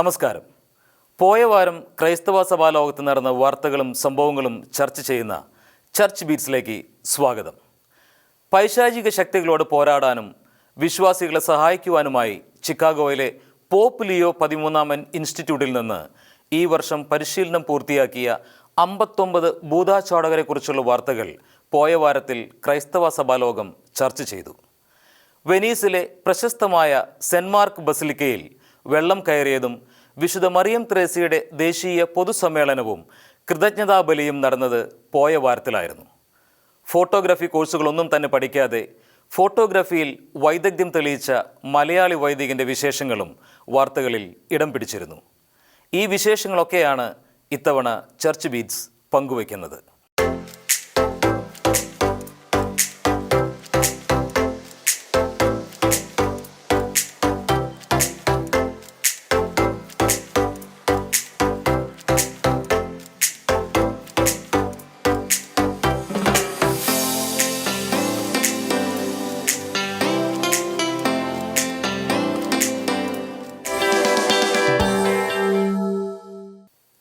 നമസ്കാരം. പോയ വാരം ക്രൈസ്തവ സഭാ ലോകത്ത് നടന്ന വാർത്തകളും സംഭവങ്ങളും ചർച്ച ചെയ്യുന്ന ചർച്ച് ബീറ്റ്സിലേക്ക് സ്വാഗതം. പൈശാചിക ശക്തികളോട് പോരാടാനും വിശ്വാസികളെ സഹായിക്കുവാനുമായി ചിക്കാഗോയിലെ പോപ്പ് ലിയോ പതിമൂന്നാമൻ ഇൻസ്റ്റിറ്റ്യൂട്ടിൽ നിന്ന് ഈ വർഷം പരിശീലനം പൂർത്തിയാക്കിയ അമ്പത്തൊമ്പത് ഭൂതാചാടകരെക്കുറിച്ചുള്ള വാർത്തകൾ പോയ വാരത്തിൽ ക്രൈസ്തവ സഭാലോകം ചർച്ച ചെയ്തു. വെനീസിലെ പ്രശസ്തമായ സെന്റ് മാർക്ക് ബസിലിക്കയിൽ വെള്ളം കയറിയതും വിശുദ്ധ മറിയം ത്രേസിയുടെ ദേശീയ പൊതുസമ്മേളനവും കൃതജ്ഞതാബലിയും നടന്നത് പോയ വാരത്തിലായിരുന്നു. ഫോട്ടോഗ്രാഫി കോഴ്സുകളൊന്നും തന്നെ പഠിക്കാതെ ഫോട്ടോഗ്രാഫിയിൽ വൈദഗ്ധ്യം തെളിയിച്ച മലയാളി വൈദികന്റെ വിശേഷങ്ങളും വാർത്തകളിൽ ഇടം പിടിച്ചിരുന്നു. ഈ വിശേഷങ്ങളൊക്കെയാണ് ഇത്തവണ ചർച്ച് ബീറ്റ്സ് പങ്കുവയ്ക്കുന്നത്.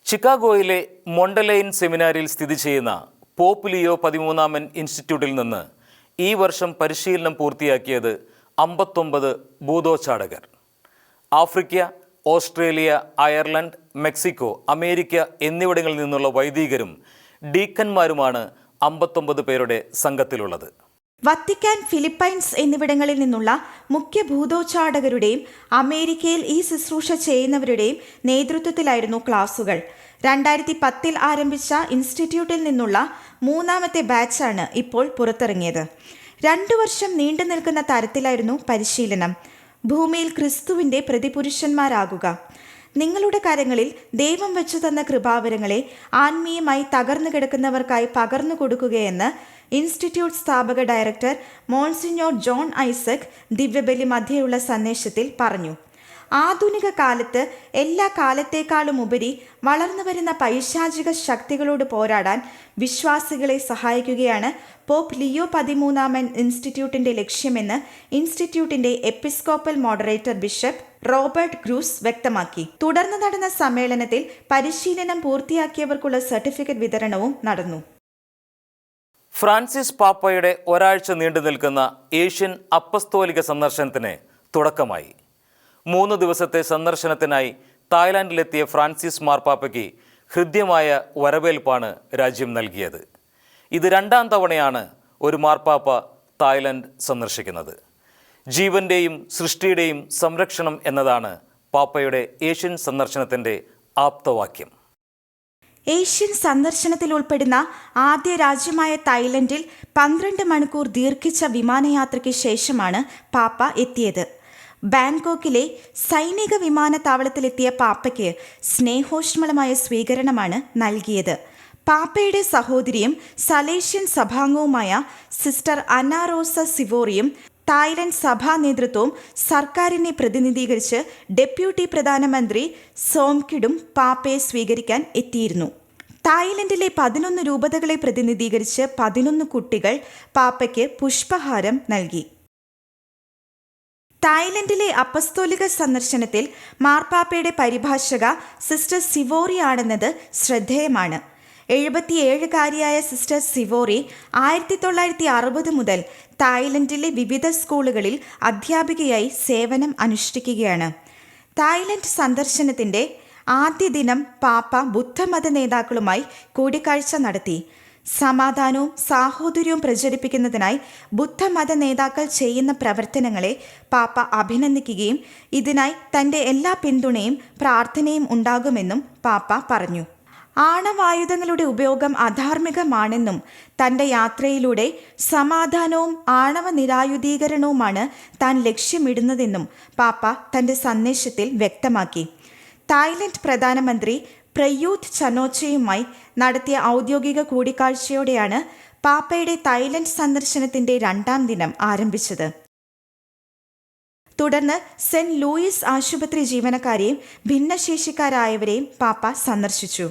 ചിക്കാഗോയിലെ മൊണ്ടലൈൻ സെമിനാരിൽ സ്ഥിതി ചെയ്യുന്ന പോപ്പ് ലിയോ പതിമൂന്നാമൻ ഇൻസ്റ്റിറ്റ്യൂട്ടിൽ നിന്ന് ഈ വർഷം പരിശീലനം പൂർത്തിയാക്കിയത് അമ്പത്തൊമ്പത് ഭൂതോച്ചാടകർ. Africa Australia Ireland Mexico America എന്നിവിടങ്ങളിൽ നിന്നുള്ള വൈദികരും ഡീക്കന്മാരുമാണ് അമ്പത്തൊമ്പത് പേരുടെ സംഘത്തിലുള്ളത്. വത്തിക്കാൻ ഫിലിപ്പൈൻസ് എന്നിവിടങ്ങളിൽ നിന്നുള്ള മുഖ്യ ഭൂതോച്ചാടകരുടെയും അമേരിക്കയിൽ ഈ ശുശ്രൂഷ ചെയ്യുന്നവരുടെയും നേതൃത്വത്തിലായിരുന്നു ക്ലാസുകൾ. രണ്ടായിരത്തി പത്തിൽ ആരംഭിച്ച ഇൻസ്റ്റിറ്റ്യൂട്ടിൽ നിന്നുള്ള മൂന്നാമത്തെ ബാച്ചാണ് ഇപ്പോൾ പുറത്തിറങ്ങിയത്. രണ്ടു വർഷം നീണ്ടു നിൽക്കുന്ന തരത്തിലായിരുന്നു പരിശീലനം. ഭൂമിയിൽ ക്രിസ്തുവിന്റെ പ്രതിപുരുഷന്മാരാകുക. നിങ്ങളുടെ കരങ്ങളിൽ ദൈവം വെച്ചു തന്ന കൃപാവരങ്ങളെ ആത്മീയമായി തകർന്നു കിടക്കുന്നവർക്കായി പകർന്നു കൊടുക്കുകയെന്ന് ഇൻസ്റ്റിറ്റ്യൂട്ട് സ്ഥാപക ഡയറക്ടർ മോൺസിഞ്ഞോർ ജോൺ ഐസക് ദിവ്യബലി മധ്യയുള്ള സന്ദേശത്തിൽ പറഞ്ഞു ആധുനിക കാലത്ത് എല്ലാ കാലത്തേക്കാളും ഉപരി വളർന്നു വരുന്ന പൈശാചിക ശക്തികളോട് പോരാടാൻ വിശ്വാസികളെ സഹായിക്കുകയാണ് പോപ്പ് ലിയോ പതിമൂന്നാമൻ ഇൻസ്റ്റിറ്റ്യൂട്ടിന്റെ ലക്ഷ്യമെന്ന് ഇൻസ്റ്റിറ്റ്യൂട്ടിന്റെ episcopal moderator bishop Robert Gruss വ്യക്തമാക്കി. തുടർന്ന് നടന്ന സമ്മേളനത്തിൽ പരിശീലനം പൂർത്തിയാക്കിയവർക്കുള്ള സർട്ടിഫിക്കറ്റ് വിതരണവും നടന്നു. ഫ്രാൻസിസ് പാപ്പയുടെ ഒരാഴ്ച നീണ്ടു നിൽക്കുന്ന ഏഷ്യൻ അപ്പസ്തോലിക സന്ദർശനത്തിന് തുടക്കമായി. മൂന്ന് ദിവസത്തെ സന്ദർശനത്തിനായി തായ്ലാൻഡിലെത്തിയ ഫ്രാൻസിസ് മാർപ്പാപ്പയ്ക്ക് ഹൃദ്യമായ വരവേൽപ്പാണ് രാജ്യം നൽകിയത്. ഇത് രണ്ടാം തവണയാണ് ഒരു മാർപ്പാപ്പ തായ്ലൻഡ് സന്ദർശിക്കുന്നത്. ജീവന്റെയും സൃഷ്ടിയുടെയും സംരക്ഷണം എന്നതാണ് പാപ്പയുടെ ഏഷ്യൻ സന്ദർശനത്തിന്റെ ആപ്തവാക്യം. ഏഷ്യൻ സന്ദർശനത്തിൽ ഉൾപ്പെടുന്ന ആദ്യ രാജ്യമായ തായ്ലൻഡിൽ പന്ത്രണ്ട് മണിക്കൂർ ദീർഘിച്ച വിമാനയാത്രയ്ക്ക് ശേഷമാണ് പാപ്പ എത്തിയത്. ബാങ്കോക്കിലെ സൈനിക വിമാനത്താവളത്തിലെത്തിയ പാപ്പയ്ക്ക് സ്നേഹോഷ്മളമായ സ്വീകരണമാണ് നൽകിയത്. പാപ്പയുടെ സഹോദരിയും സലേഷ്യൻ സഭാംഗവുമായ സിസ്റ്റർ അനാറോസ സിവോറിയും തായ്ലൻഡ് സഭാ നേതൃത്വവും സർക്കാരിനെ പ്രതിനിധീകരിച്ച് ഡെപ്യൂട്ടി പ്രധാനമന്ത്രി സോംകിഡും പാപ്പയെ സ്വീകരിക്കാൻ എത്തിയിരുന്നു. തായ്ലൻഡിലെ പതിനൊന്ന് രൂപതകളെ പ്രതിനിധീകരിച്ച് പതിനൊന്ന് കുട്ടികൾ പാപ്പയ്ക്ക് പുഷ്പഹാരം നൽകി. തായ്ലൻഡിലെ അപ്പസ്തോലിക സന്ദർശനത്തിൽ മാർപ്പാപ്പയുടെ പരിഭാഷക സിസ്റ്റർ സിവോറി ആണെന്നത് ശ്രദ്ധേയമാണ്. എഴുപത്തിയേഴുകാരിയായ സിസ്റ്റർ സിവോറി ആയിരത്തി തൊള്ളായിരത്തി അറുപത് മുതൽ തായ്ലൻഡിലെ വിവിധ സ്കൂളുകളിൽ അധ്യാപികയായി സേവനം അനുഷ്ഠിക്കുകയാണ്. തായ്ലൻഡ് സന്ദർശനത്തിന്റെ ആദ്യ ദിനം പാപ്പ ബുദ്ധമത നേതാക്കളുമായി കൂടിക്കാഴ്ച നടത്തി. സമാധാനവും സാഹോദര്യവും പ്രചരിപ്പിക്കുന്നതിനായി ബുദ്ധമത നേതാക്കൾ ചെയ്യുന്ന പ്രവർത്തനങ്ങളെ പാപ്പ അഭിനന്ദിക്കുകയും ഇതിനായി തന്റെ എല്ലാ പിന്തുണയും പ്രാർത്ഥനയും ഉണ്ടാകുമെന്നും പാപ്പ പറഞ്ഞു. ആണവായുധങ്ങളുടെ ഉപയോഗം അധാർമികമാണെന്നും തന്റെ യാത്രയിലൂടെ സമാധാനവും ആണവ നിരായുധീകരണവുമാണ് താൻ ലക്ഷ്യമിടുന്നതെന്നും പാപ്പ തന്റെ സന്ദേശത്തിൽ വ്യക്തമാക്കി. തായ്ലൻഡ് പ്രധാനമന്ത്രി പ്രയൂത് ചനോച്ചയുമായി നടത്തിയ ഔദ്യോഗിക കൂടിക്കാഴ്ചയോടെയാണ് പാപ്പയുടെ തായ്ലൻഡ് സന്ദർശനത്തിന്റെ രണ്ടാം ദിനം ആരംഭിച്ചത്. തുടർന്ന് സെന്റ് ലൂയിസ് ആശുപത്രി ജീവനക്കാരെയും ഭിന്നശേഷിക്കാരായവരെയും പാപ്പ സന്ദർശിച്ചു.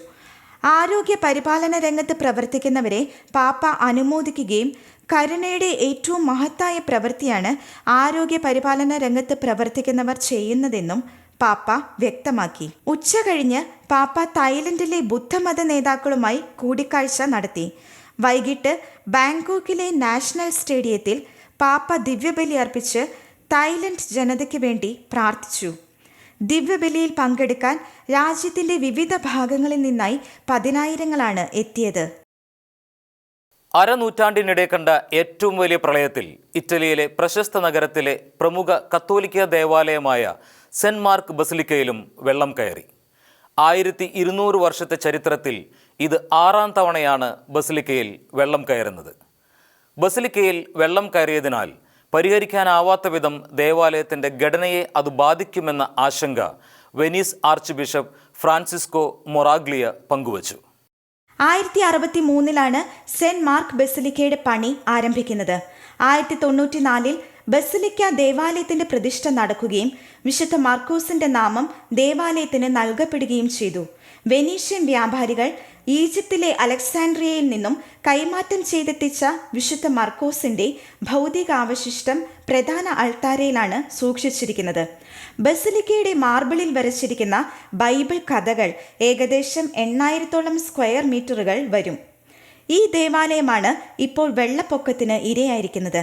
ആരോഗ്യ പരിപാലന രംഗത്ത് പ്രവർത്തിക്കുന്നവരെ പാപ്പ അനുമോദിക്കുകയും കരുണയുടെ ഏറ്റവും മഹത്തായ പ്രവൃത്തിയാണ് ആരോഗ്യ പരിപാലന രംഗത്ത് പ്രവർത്തിക്കുന്നവർ ചെയ്യുന്നതെന്നും പാപ്പ വ്യക്തമാക്കി. ഉച്ച കഴിഞ്ഞ് പാപ്പ തായ്ലൻഡിലെ ബുദ്ധമത നേതാക്കളുമായി കൂടിക്കാഴ്ച നടത്തി. വൈകിട്ട് ബാങ്കോക്കിലെ നാഷണൽ സ്റ്റേഡിയത്തിൽ പാപ്പ ദിവ്യബലി അർപ്പിച്ച് തായ്ലൻഡ് ജനതയ്ക്ക് വേണ്ടി പ്രാർത്ഥിച്ചു. ദിവ്യബലിയിൽ പങ്കെടുക്കാൻ രാജ്യത്തിന്റെ വിവിധ ഭാഗങ്ങളിൽ നിന്നായി പതിനായിരങ്ങളാണ് എത്തിയത്. അരനൂറ്റാണ്ടിനിടെ കണ്ട ഏറ്റവും വലിയ പ്രളയത്തിൽ ഇറ്റലിയിലെ പ്രശസ്ത നഗരത്തിലെ പ്രമുഖ കത്തോലിക്ക ദേവാലയമായ സെന്റ് മാർക്ക് ബസിലിക്കയിലും വെള്ളം കയറി. ആയിരത്തി ഇരുന്നൂറ് വർഷത്തെ ചരിത്രത്തിൽ ഇത് ആറാം തവണയാണ് ബസിലിക്കയിൽ വെള്ളം കയറുന്നത്. ബസിലിക്കയിൽ വെള്ളം കയറിയതിനാൽ പരിഹരിക്കാനാവാത്ത വിധം ദേവാലയത്തിന്റെ ഘടനയെ അത് ബാധിക്കുമെന്ന ആശങ്ക Venice archbishop Francesco Moraglia പങ്കുവച്ചു. ആയിരത്തി അറുപത്തി മൂന്നിലാണ് സെന്റ് മാർക്ക് ബസിലിക്കയുടെ പണി ആരംഭിക്കുന്നത്. ആയിരത്തി തൊണ്ണൂറ്റിനാലിൽ ബസിലിക്ക ദേവാലയത്തിന്റെ പ്രതിഷ്ഠ നടക്കുകയും വിശുദ്ധ മാർക്കോസിന്റെ നാമം ദേവാലയത്തിന് നൽകപ്പെടുകയും ചെയ്തു. വെനീഷ്യൻ വ്യാപാരികൾ ഈജിപ്തിലെ അലക്സാൻഡ്രിയയിൽ നിന്നും കൈമാറ്റം ചെയ്തെത്തിച്ച വിശുദ്ധ മർക്കോസിന്റെ ഭൗതികാവശിഷ്ടം പ്രധാന അൾത്താരയിലാണ് സൂക്ഷിച്ചിരിക്കുന്നത്. ബസിലിക്കയുടെ മാർബിളിൽ വരച്ചിരിക്കുന്ന ബൈബിൾ കഥകൾ ഏകദേശം എണ്ണായിരത്തോളം സ്ക്വയർ മീറ്ററുകൾ വരും. ഈ ദേവാലയമാണ് ഇപ്പോൾ വെള്ളപ്പൊക്കത്തിന് ഇരയായിരിക്കുന്നത്.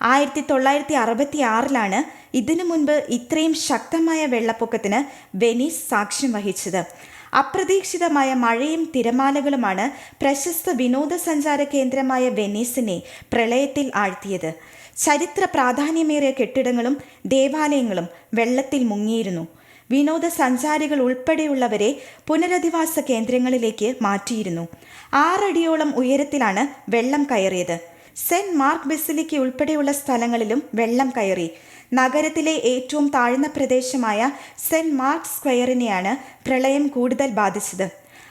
ആയിരത്തി തൊള്ളായിരത്തി അറുപത്തി ആറിലാണ് ഇതിനു മുൻപ് ഇത്രയും ശക്തമായ വെള്ളപ്പൊക്കത്തിന് വെനീസ് സാക്ഷ്യം വഹിച്ചത്. അപ്രതീക്ഷിതമായ മഴയും തിരമാലകളുമാണ് പ്രശസ്ത വിനോദസഞ്ചാര കേന്ദ്രമായ വെനീസിനെ പ്രളയത്തിൽ ആഴ്ത്തിയത്. ചരിത്ര പ്രാധാന്യമേറിയ കെട്ടിടങ്ങളും ദേവാലയങ്ങളും വെള്ളത്തിൽ മുങ്ങിയിരുന്നു. വിനോദസഞ്ചാരികൾ ഉൾപ്പെടെയുള്ളവരെ പുനരധിവാസ കേന്ദ്രങ്ങളിലേക്ക് മാറ്റിയിരുന്നു. ആറടിയോളം ഉയരത്തിലാണ് വെള്ളം കയറിയത്. സെന്റ് മാർക്ക് ബെസിലിക്ക ഉൾപ്പെടെയുള്ള സ്ഥലങ്ങളിലും വെള്ളം കയറി. നഗരത്തിലെ ഏറ്റവും താഴ്ന്ന പ്രദേശമായ സെന്റ് മാർക്ക് സ്ക്വയറിനെയാണ് പ്രളയം കൂടുതൽ ബാധിച്ചത്.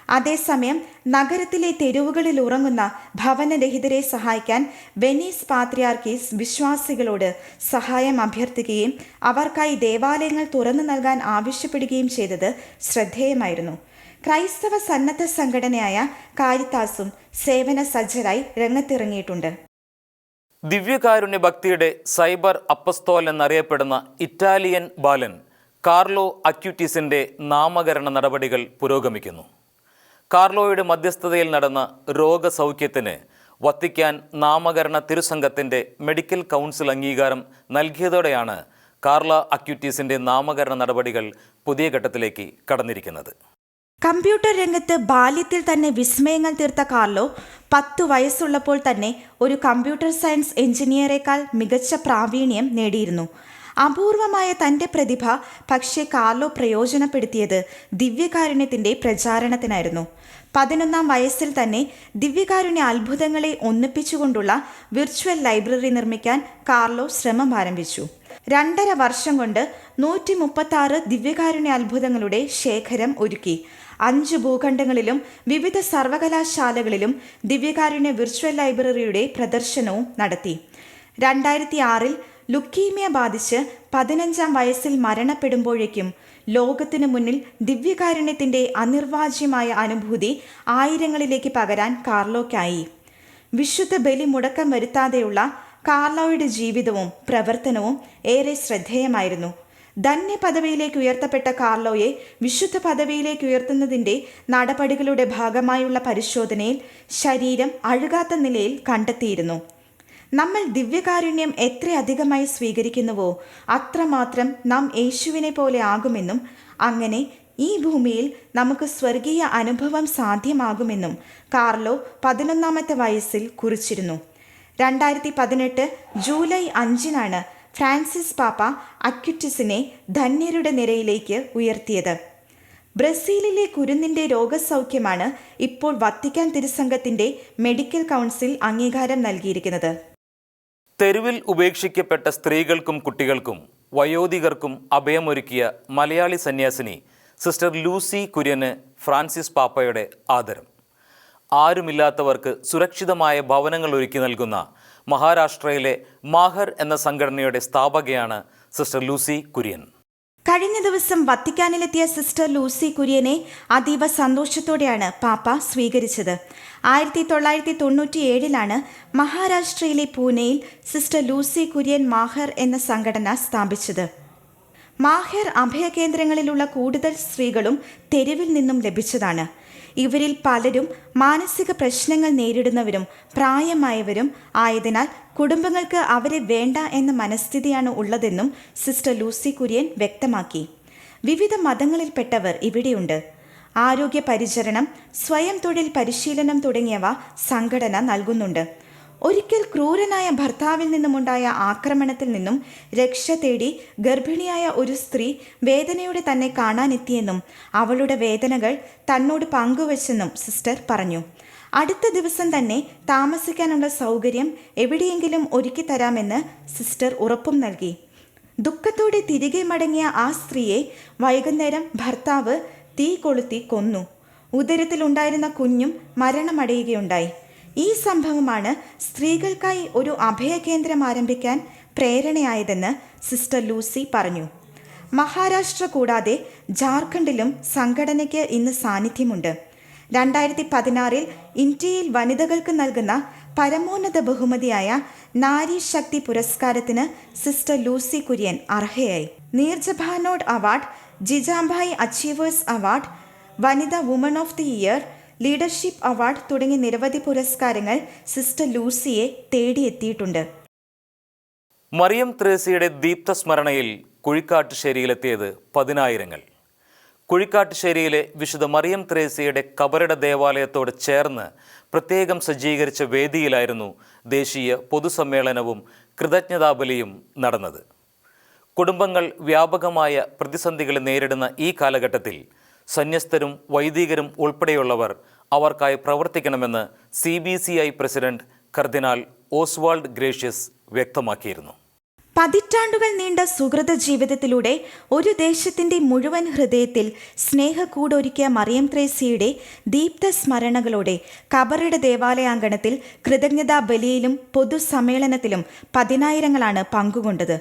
അതേസമയം നഗരത്തിലെ തെരുവുകളിൽ ഉറങ്ങുന്ന ഭവനരഹിതരെ സഹായിക്കാൻ വെനീസ് പാത്രിയാർക്കീസ് വിശ്വാസികളോട് സഹായം അഭ്യർത്ഥിക്കുകയും അവർക്കായി ദേവാലയങ്ങൾ തുറന്നു നൽകാൻ ആവശ്യപ്പെടുകയും ചെയ്തത് ശ്രദ്ധേയമായിരുന്നു. ക്രൈസ്തവ സന്നദ്ധ സംഘടനയായ കാരിത്താസും സേവന സജ്ജരായി രംഗത്തിറങ്ങിയിട്ടുണ്ട്. ദിവ്യകാരുണ്യ ഭക്തിയുടെ സൈബർ അപ്പസ്തോൽ എന്നറിയപ്പെടുന്ന ഇറ്റാലിയൻ ബാലൻ കാർലോ അക്യൂറ്റീസിന്റെ നാമകരണ നടപടികൾ പുരോഗമിക്കുന്നു. കാർലോയുടെ മധ്യസ്ഥതയിൽ നടന്ന രോഗസൗഖ്യത്തിന് വത്തിക്കാൻ നാമകരണ തിരുസംഘത്തിന്റെ മെഡിക്കൽ കൗൺസിൽ അംഗീകാരം നൽകിയതോടെയാണ് കാർല അക്യൂറ്റീസിന്റെ നാമകരണ നടപടികൾ പുതിയ ഘട്ടത്തിലേക്ക് കടന്നിരിക്കുന്നത്. കമ്പ്യൂട്ടർ രംഗത്ത് ബാല്യത്തിൽ തന്നെ വിസ്മയങ്ങൾ തീർത്ത കാർലോ പത്തു വയസ്സുള്ളപ്പോൾ തന്നെ ഒരു കമ്പ്യൂട്ടർ സയൻസ് എഞ്ചിനീയറേക്കാൾ മികച്ച പ്രാവീണ്യം നേടിയിരുന്നു. അപൂർവമായ തന്റെ പ്രതിഭ പക്ഷേ കാർലോ പ്രയോജനപ്പെടുത്തിയത് ദിവ്യകാരുണ്യത്തിന്റെ പ്രചാരണത്തിനായിരുന്നു. പതിനൊന്നാം വയസ്സിൽ തന്നെ ദിവ്യകാരുണ്യ അത്ഭുതങ്ങളെ ഒന്നിപ്പിച്ചുകൊണ്ടുള്ള വിർച്വൽ ലൈബ്രറി നിർമ്മിക്കാൻ കാർലോ ശ്രമം ആരംഭിച്ചു. രണ്ടര വർഷം കൊണ്ട് നൂറ്റി മുപ്പത്തി ദിവ്യകാരുണ്യ അത്ഭുതങ്ങളുടെ ശേഖരം ഒരുക്കി. അഞ്ച് ഭൂഖണ്ഡങ്ങളിലും വിവിധ സർവകലാശാലകളിലും ദിവ്യകാരുണ്യ വിർച്വൽ ലൈബ്രറിയുടെ പ്രദർശനവും നടത്തി. രണ്ടായിരത്തി ആറിൽ ലുക്കീമിയ ബാധിച്ച് പതിനഞ്ചാം വയസ്സിൽ മരണപ്പെടുമ്പോഴേക്കും ലോകത്തിനു മുന്നിൽ ദിവ്യകാരുണ്യത്തിന്റെ അനിർവാജ്യമായ അനുഭൂതി ആയിരങ്ങളിലേക്ക് പകരാൻ കാർലോയ്ക്കായി വിശുദ്ധ ബലി മുടക്കം വരുത്താതെയുള്ള കാർലോയുടെ ജീവിതവും പ്രവർത്തനവും ഏറെ ശ്രദ്ധേയമായിരുന്നു. ധന്യ പദവിയിലേക്ക് ഉയർത്തപ്പെട്ട കാർലോയെ വിശുദ്ധ പദവിയിലേക്ക് ഉയർത്തുന്നതിന്റെ നടപടികളുടെ ഭാഗമായുള്ള പരിശോധനയിൽ ശരീരം അഴുകാത്ത നിലയിൽ കണ്ടെത്തിയിരുന്നു. നമ്മൾ ദിവ്യകാരുണ്യം എത്ര അധികമായി സ്വീകരിക്കുന്നുവോ അത്രമാത്രം നാം യേശുവിനെ പോലെ ആകുമെന്നും അങ്ങനെ ഈ ഭൂമിയിൽ നമുക്ക് സ്വർഗീയ അനുഭവം സാധ്യമാകുമെന്നും കാർലോ പതിനൊന്നാമത്തെ വയസ്സിൽ കുറിച്ചിരുന്നു. രണ്ടായിരത്തി പതിനെട്ട് ജൂലൈ അഞ്ചിനാണ് ഫ്രാൻസിസ് പാപ്പ അക്യുറ്റിസിനെ ധന്യരുടെ നിരയിലേക്ക് ഉയർത്തിയത്. ബ്രസീലിലെ കുരുന്നിന്റെ രോഗസൗഖ്യമാണ് ഇപ്പോൾ വത്തിക്കാൻ തിരുസംഘത്തിന്റെ മെഡിക്കൽ കൗൺസിൽ അംഗീകാരം നൽകിയിരിക്കുന്നത്. തെരുവിൽ ഉപേക്ഷിക്കപ്പെട്ട സ്ത്രീകൾക്കും കുട്ടികൾക്കും വയോധികർക്കും അഭയമൊരുക്കിയ മലയാളി സന്യാസിനി സിസ്റ്റർ ലൂസി കുര്യന് ഫ്രാൻസിസ് പാപ്പയുടെ ആദരം. ആരുമില്ലാത്തവർക്ക് സുരക്ഷിതമായ ഭവനങ്ങൾ ഒരുക്കി നൽകുന്ന മഹാരാഷ്ട്രയിലെ മാഹർ എന്ന സംഘടനയുടെ സ്ഥാപകയാണ് സിസ്റ്റർ ലൂസി കുര്യൻ. കഴിഞ്ഞ ദിവസം വത്തിക്കാനിലെത്തിയ സിസ്റ്റർ ലൂസി കുര്യനെ അതീവ സന്തോഷത്തോടെയാണ് പാപ്പ സ്വീകരിച്ചത്. ആയിരത്തി തൊള്ളായിരത്തി തൊണ്ണൂറ്റി ഏഴിലാണ് മഹാരാഷ്ട്രയിലെ പൂനെയിൽ സിസ്റ്റർ ലൂസി കുര്യൻ മാഹർ എന്ന സംഘടന സ്ഥാപിച്ചത്. മാഹർ അഭയകേന്ദ്രങ്ങളിലുള്ള കൂടുതൽ സ്ത്രീകളും തെരുവിൽ നിന്നും ലഭിച്ചതാണ്. ഇവരിൽ പലരും മാനസിക പ്രശ്നങ്ങൾ നേരിടുന്നവരും പ്രായമായവരും ആയതിനാൽ കുടുംബങ്ങൾക്ക് അവരെ വേണ്ട എന്ന മനസ്ഥിതിയാണ് ഉള്ളതെന്നും സിസ്റ്റർ ലൂസി കുര്യൻ വ്യക്തമാക്കി. വിവിധ മതങ്ങളിൽപ്പെട്ടവർ ഇവിടെയുണ്ട്. ആരോഗ്യ പരിചരണം സ്വയം തൊഴിൽ പരിശീലനം തുടങ്ങിയവ സംഘടന നൽകുന്നുണ്ട്. ഒരിക്കൽ ക്രൂരനായ ഭർത്താവിൽ നിന്നുമുണ്ടായ ആക്രമണത്തിൽ നിന്നും രക്ഷ തേടി ഗർഭിണിയായ ഒരു സ്ത്രീ വേദനയോടെ തന്നെ കാണാനെത്തിയെന്നും അവളുടെ വേദനകൾ തന്നോട് പങ്കുവച്ചെന്നും സിസ്റ്റർ പറഞ്ഞു. അടുത്ത ദിവസം തന്നെ താമസിക്കാനുള്ള സൗകര്യം എവിടെയെങ്കിലും ഒരുക്കി തരാമെന്ന് സിസ്റ്റർ ഉറപ്പും നൽകി. ദുഃഖത്തോടെ തിരികെ മടങ്ങിയ ആ സ്ത്രീയെ വൈകുന്നേരം ഭർത്താവ് തീ കൊളുത്തി കൊന്നു. ഉദരത്തിലുണ്ടായിരുന്ന കുഞ്ഞും മരണമടയുകയുണ്ടായി. ഈ സംഭവമാണ് സ്ത്രീകൾക്കായി ഒരു അഭയകേന്ദ്രം ആരംഭിക്കാൻ പ്രേരണയായതെന്ന് സിസ്റ്റർ ലൂസി പറഞ്ഞു. മഹാരാഷ്ട്ര കൂടാതെ ജാർഖണ്ഡിലും സംഘടനയ്ക്ക് ഇന്ന് സാന്നിധ്യമുണ്ട്. രണ്ടായിരത്തി പതിനാറിൽ ഇന്ത്യയിൽ വനിതകൾക്ക് നൽകുന്ന പരമോന്നത ബഹുമതിയായ നാരി ശക്തി പുരസ്കാരത്തിന് sister Lucy Kurian അർഹയായി. Neerja Bhanot award Jijabai achievers award Vanitha woman of the year leadership award തുടങ്ങി നിരവധി പുരസ്കാരങ്ങൾ സിസ്റ്റർ ലൂസിയെ തേടിയെത്തിയിട്ടുണ്ട്. മറിയം ത്രേസ്യയുടെ ദീപ്തസ്മരണയിൽ കുഴിക്കാട്ടുശ്ശേരിയിലെത്തിയത് പതിനായിരങ്ങൾ. കുഴിക്കാട്ടുശ്ശേരിയിലെ വിശുദ്ധ മറിയം ത്രേസിയുടെ കബറിട ദേവാലയത്തോട് ചേർന്ന് പ്രത്യേകം സജ്ജീകരിച്ച വേദിയിലായിരുന്നു ദേശീയ പൊതുസമ്മേളനവും കൃതജ്ഞതാബലിയും നടന്നത്. കുടുംബങ്ങൾ വ്യാപകമായ പ്രതിസന്ധികളെ നേരിടുന്ന ഈ കാലഘട്ടത്തിൽ സന്യസ്തരും വൈദികരും ഉൾപ്പെടെയുള്ളവർ അവർക്കായി പ്രവർത്തിക്കണമെന്ന് C president cardinal Oswald Gracias വ്യക്തമാക്കിയിരുന്നു. പതിറ്റാണ്ടുകൾ നീണ്ട സുഹൃത ജീവിതത്തിലൂടെ ഒരു ദേശത്തിന്റെ മുഴുവൻ ഹൃദയത്തിൽ സ്നേഹക്കൂടൊരുക്കിയ മറിയം ത്രേസിയുടെ ദീപ്ത സ്മരണകളോടെ കബറിട ദേവാലയാങ്കണത്തിൽ കൃതജ്ഞതാ ബലിയിലും പൊതുസമ്മേളനത്തിലും പതിനായിരങ്ങളാണ് പങ്കുകൊണ്ടത്.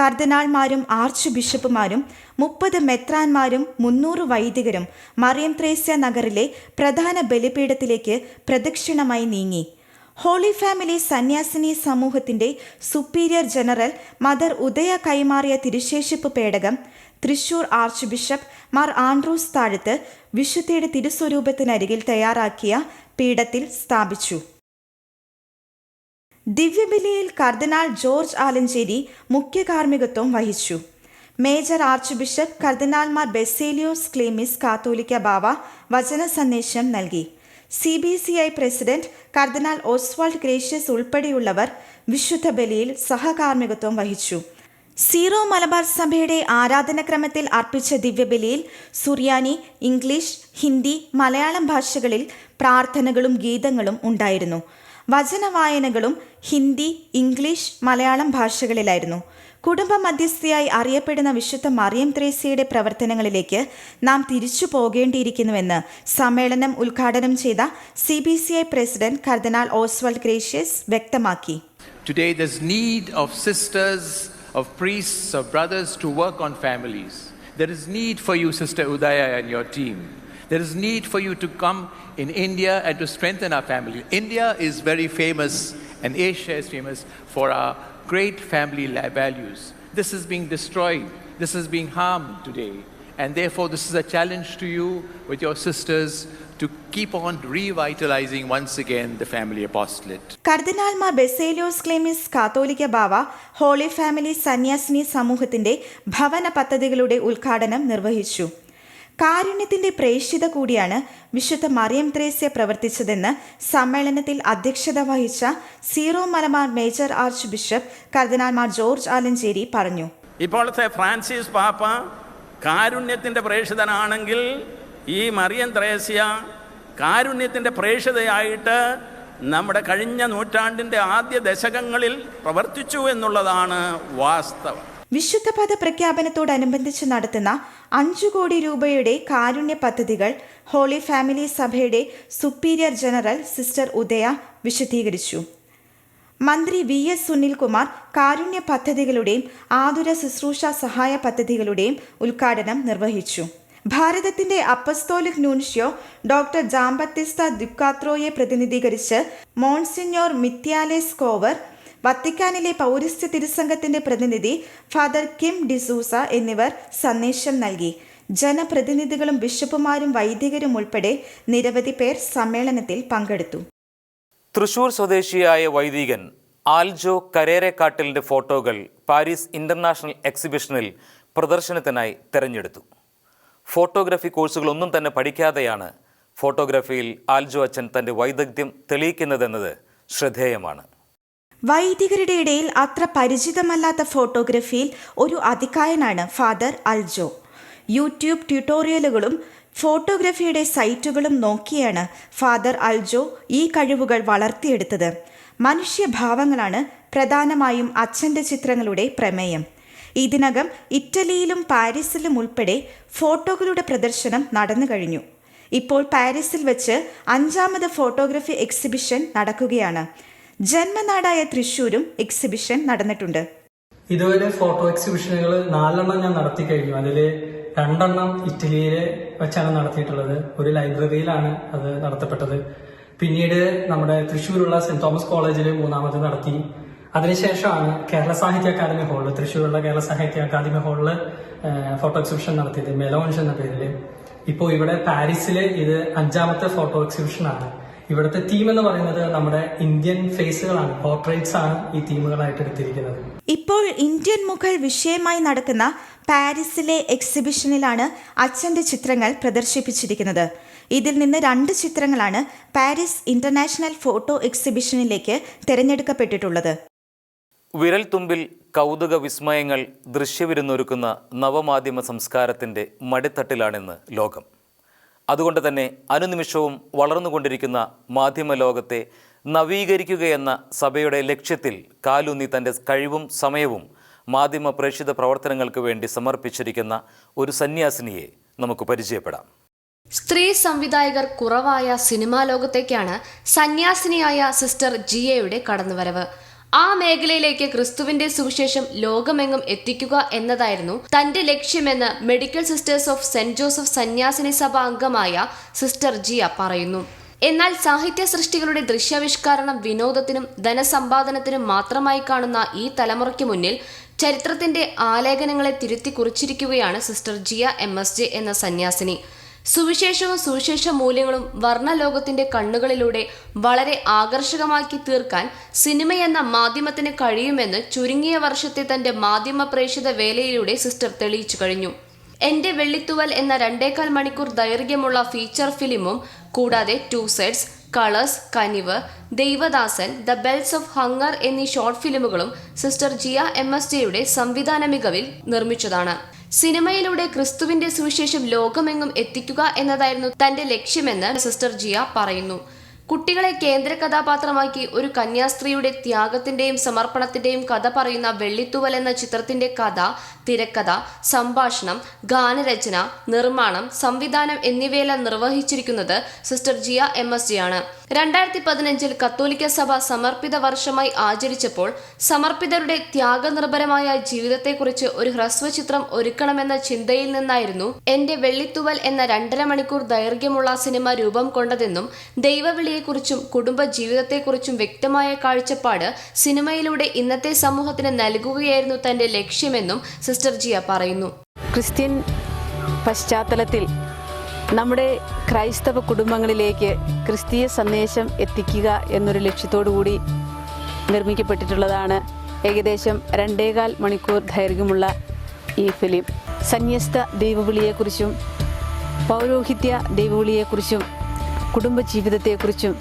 കർദിനാൾമാരും ആർച്ച് ബിഷപ്പുമാരും മുപ്പത് മെത്രാന്മാരും മുന്നൂറ് വൈദികരും മറിയം ത്രേസ്യ നഗറിലെ പ്രധാന ബലിപീഠത്തിലേക്ക് പ്രദക്ഷിണമായി നീങ്ങി. ഹോളി ഫാമിലി സന്യാസിനി സമൂഹത്തിന്റെ സുപ്പീരിയർ ജനറൽ മദർ ഉദയ കൈമാറിയ തിരുശേഷിപ്പ് പേടകം Thrissur archbishop Mar Andrews Thazhath വിശുദ്ധയുടെ തിരുസ്വരൂപത്തിനരികിൽ തയ്യാറാക്കിയ പീഠത്തിൽ സ്ഥാപിച്ചു. ദിവ്യബലിയിൽ കർദിനാൾ ജോർജ് ആലഞ്ചേരി മുഖ്യ കാർമ്മികത്വം വഹിച്ചു. മേജർ ആർച്ച് ബിഷപ്പ് കർദിനാൾമാർ ബെസേലിയോസ് ക്ലീമിസ് കാത്തോലിക്ക ബാവ വചന സന്ദേശം നൽകി. C B C I president cardinal Oswald Gracias ഉൾപ്പെടെയുള്ളവർ വിശുദ്ധ ബലിയിൽ സഹകാർമ്മികത്വം വഹിച്ചു. സീറോ മലബാർ സഭയുടെ ആരാധനക്രമത്തിൽ അർപ്പിച്ച ദിവ്യബലിയിൽ സുറിയാനി ഇംഗ്ലീഷ് ഹിന്ദി മലയാളം ഭാഷകളിൽ പ്രാർത്ഥനകളും ഗീതങ്ങളും ഉണ്ടായിരുന്നു. വചന വായനകളും ഹിന്ദി ഇംഗ്ലീഷ് മലയാളം ഭാഷകളിലായിരുന്നു. കുടുംബ മധ്യസ്ഥയായി അറിയപ്പെടുന്ന വിശുദ്ധ മറിയം ത്രേസ്യയുടെ പ്രവർത്തനങ്ങളിലേക്ക് നാം തിരിച്ചു പോകേണ്ടിയിരിക്കുന്നുവെന്ന് സമ്മേളനം ഉദ്ഘാടനം ചെയ്ത C B C I president cardinal Oswald Gracias വ്യക്തമാക്കി Today, there's need of sisters, of priests, of brothers to work on families. There is need for you, Sister Udaya, and your team. There is need for you to come in India and to strengthen our family. India is very famous, and Asia is famous for our great family values. This is being destroyed, this is being harmed today. And therefore, this is a challenge to you with your sisters to keep on revitalizing once again the family apostolate. കർദിനാൾമാർ Baselios Cleemis Catholicos Bava Holy Family സന്യാസിനി സമൂഹത്തിന്റെ Bhavana പദ്ധതികളുടെ Ulkadanam നിർവഹിച്ചു കാരുണ്യത്തിന്റെ പ്രേക്ഷിത കൂടിയാണ് വിശുദ്ധ മറിയം ത്രേസ്യ പ്രവർത്തിച്ചതെന്ന് സമ്മേളനത്തിൽ അധ്യക്ഷത വഹിച്ച zero Malabar major archbishop കർദിനാൾമാർ ജോർജ് ആലഞ്ചേരി പറഞ്ഞു. ഇപ്പോഴത്തെ ഫ്രാൻസിസ് പാപ്പ കാരുണ്യത്തിന്റെ പ്രേക്ഷിതനാണെങ്കിൽ ഈ മറിയം ത്രേസ്യ കാരുണ്യത്തിന്റെ പ്രേക്ഷിതയായിട്ട് നമ്മുടെ കഴിഞ്ഞ നൂറ്റാണ്ടിന്റെ ആദ്യ ദശകങ്ങളിൽ പ്രവർത്തിച്ചു എന്നുള്ളതാണ് വാസ്തവം. വിശുദ്ധ പദ പ്രഖ്യാപനത്തോടനുബന്ധിച്ച് നടത്തുന്ന അഞ്ചു കോടി രൂപയുടെ കാരുണ്യ പദ്ധതികൾ ഹോളി ഫാമിലി സഭയുടെ സുപ്പീരിയർ ജനറൽ സിസ്റ്റർ ഉദയ വിശദീകരിച്ചു. മന്ത്രി വി എസ് സുനിൽകുമാർ കാരുണ്യ പദ്ധതികളുടെയും ആതുര ശുശ്രൂഷ സഹായ പദ്ധതികളുടെയും ഉദ്ഘാടനം നിർവഹിച്ചു. ഭാരതത്തിന്റെ അപ്പസ്തോലിക് ന്യൂൻഷ്യോ ഡോക്ടർ ജാമ്പത്തിസ്ത ദുക്കാത്രോയെ പ്രതിനിധീകരിച്ച് മോൺസിഞ്ഞോർ മിത്യാലേസ് സ്കോവർ വത്തിക്കാനിലെ പൗരസ്ത്യ തിരുസംഘത്തിന്റെ പ്രതിനിധി ഫാദർ കിം ഡിസൂസ എന്നിവർ സന്ദേശം നൽകി. ജനപ്രതിനിധികളും ബിഷപ്പുമാരും വൈദികരും ഉൾപ്പെടെ നിരവധി പേർ സമ്മേളനത്തിൽ പങ്കെടുത്തു. തൃശൂർ സ്വദേശിയായ വൈദികൻ ആൽജോ കരേരക്കാട്ടിലിന്റെ ഫോട്ടോകൾ പാരീസ് ഇന്റർനാഷണൽ എക്സിബിഷനിൽ പ്രദർശനത്തിനായി തിരഞ്ഞെടുത്തു. ഫോട്ടോഗ്രാഫി കോഴ്സുകളൊന്നും തന്നെ പഠിക്കാതെയാണ് ഫോട്ടോഗ്രാഫിയിൽ ആൽജോ അച്ഛൻ തന്റെ വൈദഗ്ധ്യം തെളിയിക്കുന്നതെന്നത് ശ്രദ്ധേയമാണ്. വൈദികരുടെ ഇടയിൽ അത്ര പരിചിതമല്ലാത്ത ഫോട്ടോഗ്രഫിയിൽ ഒരു അതികായനാണ് ഫാദർ അൽജോ. യൂട്യൂബ് ട്യൂട്ടോറിയലുകളും ഫോട്ടോഗ്രഫിയുടെ സൈറ്റുകളും നോക്കിയാണ് ഫാദർ അൽജോ ഈ കഴിവുകൾ വളർത്തിയെടുത്തത്. മനുഷ്യഭാവങ്ങളാണ് പ്രധാനമായും അച്ഛന്റെ ചിത്രങ്ങളുടെ പ്രമേയം. ഇതിനകം ഇറ്റലിയിലും പാരീസിലും ഉൾപ്പെടെ ഫോട്ടോകളുടെ പ്രദർശനം നടന്നു കഴിഞ്ഞു. ഇപ്പോൾ പാരീസിൽ വെച്ച് അഞ്ചാമത് ഫോട്ടോഗ്രഫി എക്സിബിഷൻ നടക്കുകയാണ്. ജന്മനാടായ തൃശൂരും എക്സിബിഷൻ നടന്നിട്ടുണ്ട്. ഇതുവരെ ഫോട്ടോ എക്സിബിഷനുകൾ നാലെണ്ണം ഞാൻ നടത്തി കഴിഞ്ഞു. അതിൽ രണ്ടെണ്ണം ഇറ്റലിയിലെ വെച്ചാണ് നടത്തിയിട്ടുള്ളത്. ഒരു ലൈബ്രറിയിലാണ് അത് നടത്തപ്പെട്ടത്. പിന്നീട് നമ്മുടെ തൃശ്ശൂരുള്ള സെന്റ് തോമസ് കോളേജിൽ മൂന്നാമത് നടത്തി. അതിനുശേഷമാണ് കേരള സാഹിത്യ അക്കാദമി ഹാളിൽ തൃശ്ശൂരുള്ള കേരള സാഹിത്യ അക്കാദമി ഹാളിൽ ഫോട്ടോ എക്സിബിഷൻ നടത്തിയത് മെലോൺസ് എന്ന പേരിൽ ഇപ്പോൾ ഇവിടെ പാരീസിൽ ഇത് അഞ്ചാമത്തെ ഫോട്ടോ എക്സിബിഷനാണ് ഇവിടുത്തെ തീം എന്ന് പറയുന്നത് നമ്മുടെ ഇന്ത്യൻ ഫേസുകളാണ് പോർട്രേറ്റ്സ് ആണ് ഈ തീമുകളായിട്ട് എടുത്തിരിക്കുന്നത്. ഇപ്പോൾ ഇന്ത്യൻ മുഗൾ വിഷയമായി നടക്കുന്ന പാരീസിലെ എക്സിബിഷനിലാണ് അച്ഛന്റെ ചിത്രങ്ങൾ പ്രദർശിപ്പിച്ചിരിക്കുന്നത്. ഇതിൽ നിന്ന് രണ്ട് ചിത്രങ്ങളാണ് പാരീസ് ഇന്റർനാഷണൽ ഫോട്ടോ എക്സിബിഷനിലേക്ക് തിരഞ്ഞെടുക്കപ്പെട്ടിട്ടുള്ളത്. വിരൽത്തുമ്പിൽ കൗതുക വിസ്മയങ്ങൾ ദൃശ്യവിരുന്നൊരുക്കുന്ന നവമാധ്യമ സംസ്കാരത്തിന്റെ മടിത്തട്ടിലാണിന്ന് ലോകം. അതുകൊണ്ട് തന്നെ അനുനിമിഷവും വളർന്നുകൊണ്ടിരിക്കുന്ന മാധ്യമ ലോകത്തെ നവീകരിക്കുകയെന്ന സഭയുടെ ലക്ഷ്യത്തിൽ കാലൂന്നി തന്റെ കഴിവും സമയവും മാധ്യമ പ്രേക്ഷിത പ്രവർത്തനങ്ങൾക്ക് വേണ്ടി സമർപ്പിച്ചിരിക്കുന്ന ഒരു സന്യാസിനിയെ നമുക്ക് പരിചയപ്പെടാം. സ്ത്രീ സംവിധായകർ കുറവായ സിനിമാ ലോകത്തേക്കാണ് സന്യാസിനിയായ സിസ്റ്റർ ജിയയുടെ കടന്നുവരവ്. ആ മേഖലയിലേക്ക് ക്രിസ്തുവിന്റെ സുവിശേഷം ലോകമെങ്ങും എത്തിക്കുക എന്നതായിരുന്നു തന്റെ ലക്ഷ്യമെന്ന് medical sisters of saint Joseph സന്യാസിനി സഭ അംഗമായ സിസ്റ്റർ ജിയ പറയുന്നു. എന്നാൽ സാഹിത്യ സൃഷ്ടികളുടെ ദൃശ്യാവിഷ്കരണം വിനോദത്തിനും ധനസമ്പാദനത്തിനും മാത്രമായി കാണുന്ന ഈ തലമുറയ്ക്ക് മുന്നിൽ ചരിത്രത്തിന്റെ ആലേഖനങ്ങളെ തിരുത്തി കുറിച്ചിരിക്കുകയാണ് സിസ്റ്റർ ജിയ എം എന്ന സന്യാസിനി. സുവിശേഷവും സുവിശേഷ മൂല്യങ്ങളും വർണലോകത്തിന്റെ കണ്ണുകളിലൂടെ വളരെ ആകർഷകമാക്കി തീർക്കാൻ സിനിമയെന്ന മാധ്യമത്തിന് കഴിയുമെന്ന് ചുരുങ്ങിയ വർഷത്തെ തന്റെ മാധ്യമ പ്രേക്ഷിത വേലയിലൂടെ സിസ്റ്റർ തെളിയിച്ചു കഴിഞ്ഞു. എന്റെ വെള്ളിത്തുവൽ എന്ന രണ്ടേകാൽ മണിക്കൂർ ദൈർഘ്യമുള്ള ഫീച്ചർ ഫിലിമും കൂടാതെ ടു സെറ്റ്സ് കളേഴ്സ് കനിവ് ദൈവദാസൻ ദ ബെൽസ് ഓഫ് ഹങ്ങർ എന്നീ ഷോർട്ട് ഫിലിമുകളും സിസ്റ്റർ ജിയ എം എസ് ജെയുടെ സംവിധാന മികവിൽ നിർമ്മിച്ചതാണ്. സിനിമയിലൂടെ ക്രിസ്തുവിന്റെ സുവിശേഷം ലോകമെങ്ങും എത്തിക്കുക എന്നതായിരുന്നു തന്റെ ലക്ഷ്യമെന്ന് സിസ്റ്റർ ജിയ പറയുന്നു. കുട്ടികളെ കേന്ദ്ര കഥാപാത്രമാക്കി ഒരു കന്യാസ്ത്രീയുടെ ത്യാഗത്തിന്റെയും സമർപ്പണത്തിന്റെയും കഥ പറയുന്ന വെള്ളിത്തുവൽ എന്ന ചിത്രത്തിന്റെ കഥ തിരക്കഥ സംഭാഷണം ഗാനരചന നിർമ്മാണം സംവിധാനം എന്നിവയെല്ലാം നിർവഹിച്ചിരിക്കുന്നത് sister Jiya M S G ആണ്. രണ്ടായിരത്തി പതിനഞ്ചിൽ കത്തോലിക്ക സഭ സമർപ്പിത വർഷമായി ആചരിച്ചപ്പോൾ സമർപ്പിതരുടെ ത്യാഗനിർഭരമായ ജീവിതത്തെക്കുറിച്ച് ഒരു ഹ്രസ്വചിത്രം ഒരുക്കണമെന്ന ചിന്തയിൽ നിന്നായിരുന്നു എന്റെ വെള്ളിത്തുവൽ എന്ന രണ്ടര മണിക്കൂർ ദൈർഘ്യമുള്ള സിനിമ രൂപം കൊണ്ടതെന്നും ദൈവവിളിയെക്കുറിച്ചും കുടുംബ ജീവിതത്തെക്കുറിച്ചും വ്യക്തമായ കാഴ്ചപ്പാട് സിനിമയിലൂടെ ഇന്നത്തെ സമൂഹത്തിന് നൽകുകയായിരുന്നു തന്റെ ലക്ഷ്യമെന്നും സിസ്റ്റർ ജിയ പറയുന്നു. ക്രിസ്ത്യൻ പശ്ചാത്തലത്തിൽ നമ്മുടെ ക്രൈസ്തവ കുടുംബങ്ങളിലേക്ക് ക്രിസ്തീയ സന്ദേശം എത്തിക്കുക എന്നൊരു ലക്ഷ്യത്തോടു കൂടി നിർമ്മിക്കപ്പെട്ടിട്ടുള്ളതാണ് ഏകദേശം രണ്ടേകാൽ മണിക്കൂർ ദൈർഘ്യമുള്ള ഈ ഫിലിം. സന്യസ്ത ദൈവവിളിയെക്കുറിച്ചും പൗരോഹിത്യ ദൈവവിളിയെക്കുറിച്ചും കുടുംബജീവിതത്തെക്കുറിച്ചും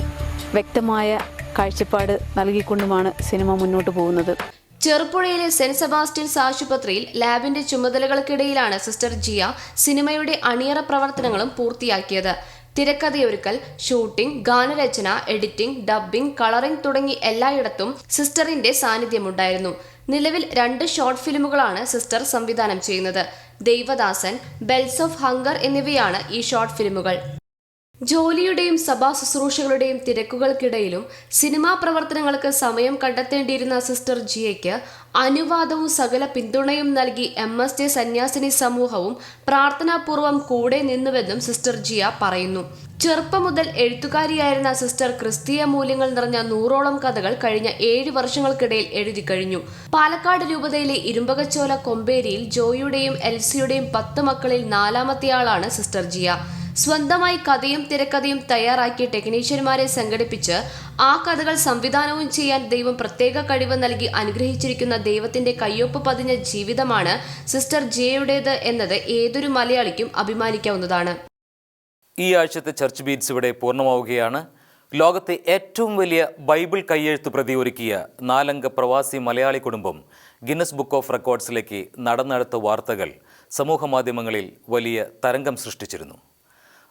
വ്യക്തമായ കാഴ്ചപ്പാട് നൽകിക്കൊണ്ടുമാണ് സിനിമ മുന്നോട്ട് പോകുന്നത്. ചെറുപുഴയിലെ സെന്റ് സെബാസ്റ്റ്യൻസ് ആശുപത്രിയിൽ ലാബിന്റെ ചുമതലകൾക്കിടയിലാണ് സിസ്റ്റർ ജിയ സിനിമയുടെ അണിയറ പ്രവർത്തനങ്ങളും പൂർത്തിയാക്കിയത്. തിരക്കഥയൊരുക്കൽ ഷൂട്ടിംഗ് ഗാനരചന എഡിറ്റിംഗ് ഡബ്ബിംഗ് കളറിംഗ് തുടങ്ങി എല്ലായിടത്തും സിസ്റ്ററിന്റെ സാന്നിധ്യമുണ്ടായിരുന്നു. നിലവിൽ രണ്ട് ഷോർട്ട് ഫിലിമുകളാണ് സിസ്റ്റർ സംവിധാനം ചെയ്യുന്നത്. ദൈവദാസൻ ബെൽസ് ഓഫ് ഹങ്കർ എന്നിവയാണ് ഈ ഷോർട്ട് ഫിലിമുകൾ. ജോലിയുടെയും സഭാ ശുശ്രൂഷകളുടെയും തിരക്കുകൾക്കിടയിലും സിനിമാ പ്രവർത്തനങ്ങൾക്ക് സമയം കണ്ടെത്തേണ്ടിയിരുന്ന സിസ്റ്റർ ജിയയ്ക്ക് അനുവാദവും സകല പിന്തുണയും നൽകി എം എസ് ജെ സന്യാസിനി സമൂഹവും പ്രാർത്ഥനാപൂർവം കൂടെ നിന്നുവെന്നും സിസ്റ്റർ ജിയ പറയുന്നു. ചെറുപ്പം മുതൽ എഴുത്തുകാരിയായിരുന്ന സിസ്റ്റർ ക്രിസ്തീയ മൂല്യങ്ങൾ നിറഞ്ഞ നൂറോളം കഥകൾ കഴിഞ്ഞ ഏഴ് വർഷങ്ങൾക്കിടയിൽ എഴുതി കഴിഞ്ഞു. പാലക്കാട് രൂപതയിലെ ഇരുമ്പകച്ചോല കൊമ്പേരിയിൽ ജോയിയുടെയും എൽസിയുടെയും പത്ത് മക്കളിൽ നാലാമത്തെയാളാണ് സിസ്റ്റർ ജിയ. സ്വന്തമായി കഥയും തിരക്കഥയും തയ്യാറാക്കി ടെക്നീഷ്യന്മാരെ സംഘടിപ്പിച്ച് ആ കഥകൾ സംവിധാനവും ചെയ്യാൻ ദൈവം പ്രത്യേക കഴിവ് നൽകി അനുഗ്രഹിച്ചിരിക്കുന്ന ദൈവത്തിന്റെ കയ്യൊപ്പ് പതിഞ്ഞ ജീവിതമാണ് സിസ്റ്റർ ജെയുടേത് എന്നത് ഏതൊരു മലയാളിക്കും അഭിമാനിക്കാവുന്നതാണ്. ഈ ആഴ്ചത്തെ ചർച്ച് ബീറ്റ്സ് ഇവിടെ പൂർണമാവുകയാണ്. ലോകത്തെ ഏറ്റവും വലിയ ബൈബിൾ കയ്യെഴുത്ത് പ്രതി ഒരുക്കിയ നാലംഗ പ്രവാസി മലയാളി കുടുംബം ഗിന്നസ് ബുക്ക് ഓഫ് റെക്കോർഡ്സിലേക്ക് നടന്നെടുത്ത വാർത്തകൾ സമൂഹമാധ്യമങ്ങളിൽ വലിയ തരംഗം സൃഷ്ടിച്ചിരുന്നു.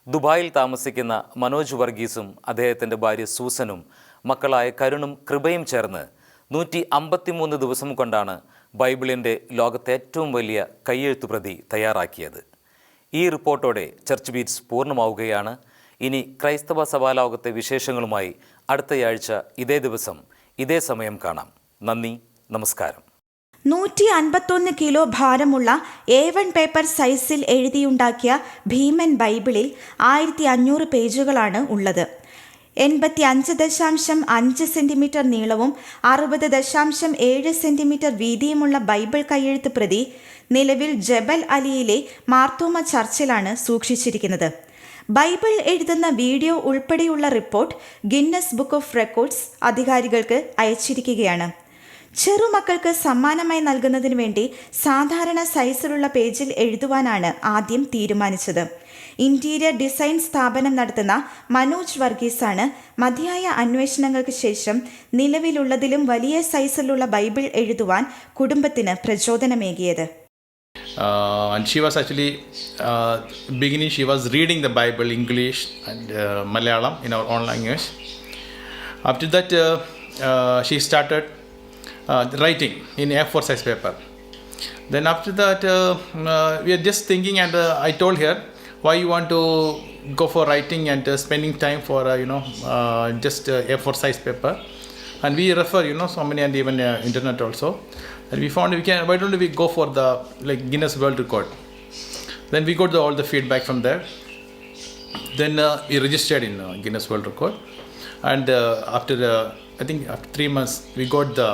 ദുബായിൽ താമസിക്കുന്ന മനോജ് വർഗീസും അദ്ദേഹത്തിന്റെ ഭാര്യ സൂസനും മക്കളായ കരുണും കൃപയും ചേർന്ന് നൂറ്റി അമ്പത്തിമൂന്ന് ദിവസം കൊണ്ടാണ് ബൈബിളിന്റെ ലോകത്തെ ഏറ്റവും വലിയ കയ്യെഴുത്തു പ്രതി തയ്യാറാക്കിയത്. ഈ റിപ്പോർട്ടോടെ ചർച്ച് ബീറ്റ്സ് പൂർണമാവുകയാണ്. ഇനി ക്രൈസ്തവ സഭാലോകത്തെ വിശേഷങ്ങളുമായി അടുത്തയാഴ്ച ഇതേ ദിവസം ഇതേ സമയം കാണാം. നന്ദി നമസ്കാരം. നൂറ്റി അൻപത്തൊന്ന് കിലോ ഭാരമുള്ള എ വൺ പേപ്പർ സൈസിൽ എഴുതിയുണ്ടാക്കിയ ഭീമൻ ബൈബിളിൽ ആയിരത്തി അഞ്ഞൂറ് പേജുകളാണ് ഉള്ളത്. എൺപത്തി അഞ്ച് ദശാംശം അഞ്ച് സെന്റിമീറ്റർ നീളവും അറുപത് ദശാംശം ഏഴ് സെന്റിമീറ്റർ വീതിയുമുള്ള ബൈബിൾ കയ്യെഴുത്ത് പ്രതി നിലവിൽ ജബൽ അലിയിലെ മാർത്തോമ ചർച്ചിലാണ് സൂക്ഷിച്ചിരിക്കുന്നത്. ബൈബിൾ എഴുതുന്ന വീഡിയോ ഉൾപ്പെടെയുള്ള report Guinness book of records അധികാരികൾക്ക് അയച്ചിരിക്കുകയാണ്. ചെറുമക്കൾക്ക് സമ്മാനമായി നൽകുന്നതിന് വേണ്ടി സാധാരണ സൈസിലുള്ള പേജിൽ എഴുതുവാനാണ് ആദ്യം തീരുമാനിച്ചത്. ഇന്റീരിയർ ഡിസൈൻ സ്ഥാപനം നടത്തുന്ന മനോജ് വർഗീസാണ് മതിയായ അന്വേഷണങ്ങൾക്ക് ശേഷം നിലവിലുള്ളതിലും വലിയ സൈസിലുള്ള ബൈബിൾ എഴുതുവാൻ കുടുംബത്തിന് പ്രചോദനമേകിയത്. Uh, and she was actually uh, beginning she was reading the writing in a4 size paper. Then after that uh, uh, we are just thinking and uh, i told her why you want to go for writing and uh, spending time for uh, you know uh, just uh, a4 size paper. And we refer you know so many and even uh, internet also. And we found we can why don't we go for the like guinness world record? Then we got the, all the feedback from there. Then uh, we registered in uh, guinness world record. And uh, after uh, i think after three months we got the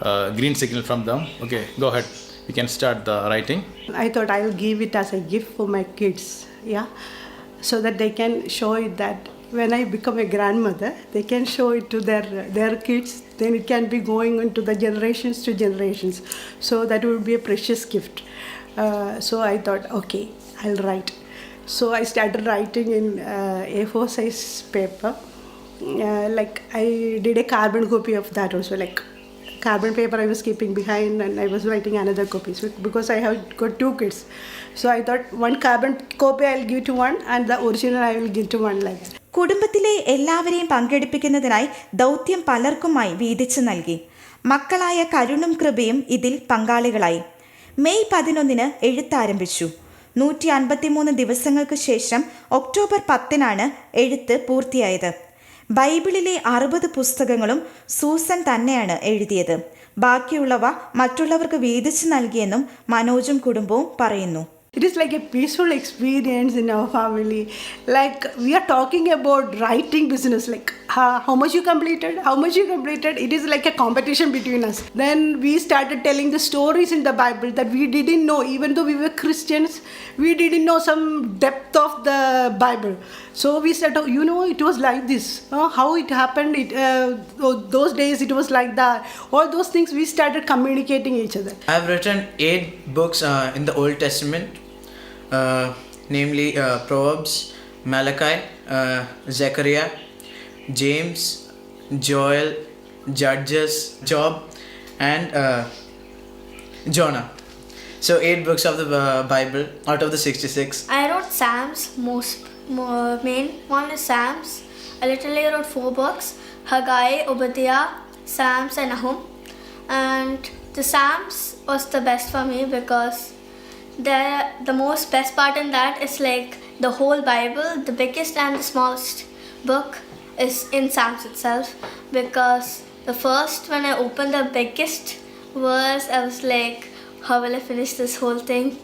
uh, green signal from them okay go ahead we can start the writing I thought I'll give it as a gift for my kids, yeah, so that they can show it that when I become a grandmother, they can show it to their their kids. Then it can be going into the generations to generations. So that would be a precious gift. Uh, so I thought, okay, I'll write. So I started writing in uh, A4 size paper. Uh, like I did a carbon copy of that also, like carbon paper I was keeping behind and I was writing another copy so, because I have got two kids. So I thought one carbon copy I'll give to one and the original I will give to one like that. കുടുംബത്തിലെ എല്ലാവരെയും പങ്കെടുപ്പിക്കുന്നതിനായി ദൗത്യം പലർക്കുമായി വീതിച്ചു നൽകി മക്കളായ കരുണും കൃപയും ഇതിൽ പങ്കാളികളായി May പതിനൊന്നിന് എഴുത്താരംഭിച്ചു നൂറ്റി അൻപത്തിമൂന്ന് ദിവസങ്ങൾക്ക് ശേഷം ഒക്ടോബർ പത്തിനാണ് എഴുത്ത് പൂർത്തിയായത് ബൈബിളിലെ അറുപത് പുസ്തകങ്ങളും സൂസൻ തന്നെയാണ് എഴുതിയത്. ബാക്കിയുള്ളവ മറ്റുള്ളവർക്ക് വീതിച്ചു നൽകിയെന്നും മനോജും കുടുംബവും പറയുന്നു. It is like a peaceful experience in our family. Like we are talking about writing business, like uh, how much you completed, how much you completed. It is like a competition between us. Then we started telling the stories in the Bible that we didn't know, even though we were Christians, we didn't know some depth of the Bible. So we said, oh, you know, it was like this. Uh, how it happened? It uh, those days it was like that. All those things we started communicating each other. I've written eight books uh, in the Old Testament, namely uh, Proverbs, Malachi, uh, Zechariah, James, Joel, Judges, Job, and uh, Jonah. So eight books of the uh, Bible out of the sixty-six. I wrote Psalms, most mo- main one is Psalms. I literally wrote four books: Haggai, Obadiah, Psalms, and Nahum. And the Psalms was the best for me because the the most best part in that is like the whole Bible, the biggest and the smallest book is in Psalms itself because the first, when I opened the biggest verse, I was like, how will I finish this whole thing?